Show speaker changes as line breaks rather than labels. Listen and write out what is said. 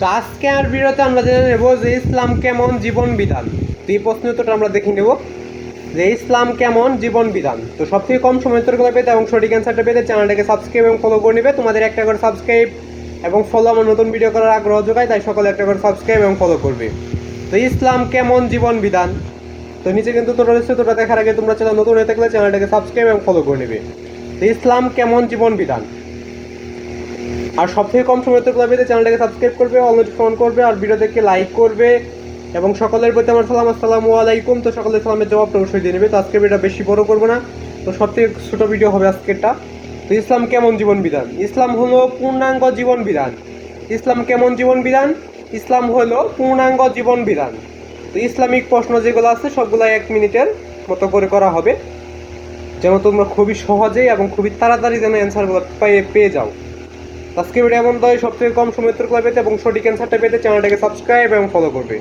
তো আজকে আর ভিডিওতে আমরা জেনে নেব যে ইসলাম কেমন জীবন বিধান। তো এই প্রশ্ন উত্তরটা আমরা দেখে নেব যে ইসলাম কেমন জীবন বিধান। তো সব থেকে কম সময় উত্তরগুলো পেতে এবং সঠিক অ্যান্সারটা পেতে চ্যানেলটাকে সাবস্ক্রাইব এবং ফলো করে নেবে। তোমাদের একটা করে সাবস্ক্রাইব এবং ফলো আমার নতুন ভিডিও করার আগ্রহ যোগায়, তাই সকলে একটা করে সাবস্ক্রাইব এবং ফলো করবে। তো ইসলাম কেমন জীবন বিধান? তো নিচে কিন্তু তোটা রয়েছে তোটা দেখার আগে তোমরা চ্যানেল নতুন হয়ে থাকলে চ্যানেলটাকে সাবস্ক্রাইব এবং ফলো করে নেবে। তো ইসলাম কেমন জীবন বিধান? আর সব থেকে কম সময় তো পেতে চ্যানেলটাকে সাবস্ক্রাইব করবে অল নোটিফিকেশন করবে, আর ভিডিও দেখে লাইক করবে, এবং সকলের প্রতি আমার সালাম, আসসালামু আলাইকুম। তো সকলের সালামের জবাবটা অবশ্যই দিয়ে নেবে। তো আজকে ভিডিও বেশি বড় করব না। তো সব থেকে ছোটো ভিডিও হবে আজকেরটা। তো ইসলাম কেমন জীবন বিধান? ইসলাম হলো পূর্ণাঙ্গ জীবন বিধান। ইসলাম কেমন জীবন বিধান? ইসলাম হলো পূর্ণাঙ্গ জীবন বিধান। তো ইসলামিক প্রশ্ন যেগুলো আছে, সবগুলো এক মিনিটের মতো করে করা হবে। যেন তোমরা খুবই সহজেই এবং খুবই তাড়াতাড়ি যেন অ্যান্সারগুলো পেয়ে পেয়ে যাও। আজকে ভিডিও এমন দয় সবচেয়ে কম সময় উত্তর পেতে এবং সঠিক অ্যান্সারটা পেতে চ্যানেলটাকে সাবস্ক্রাইব এবং ফলো করবে।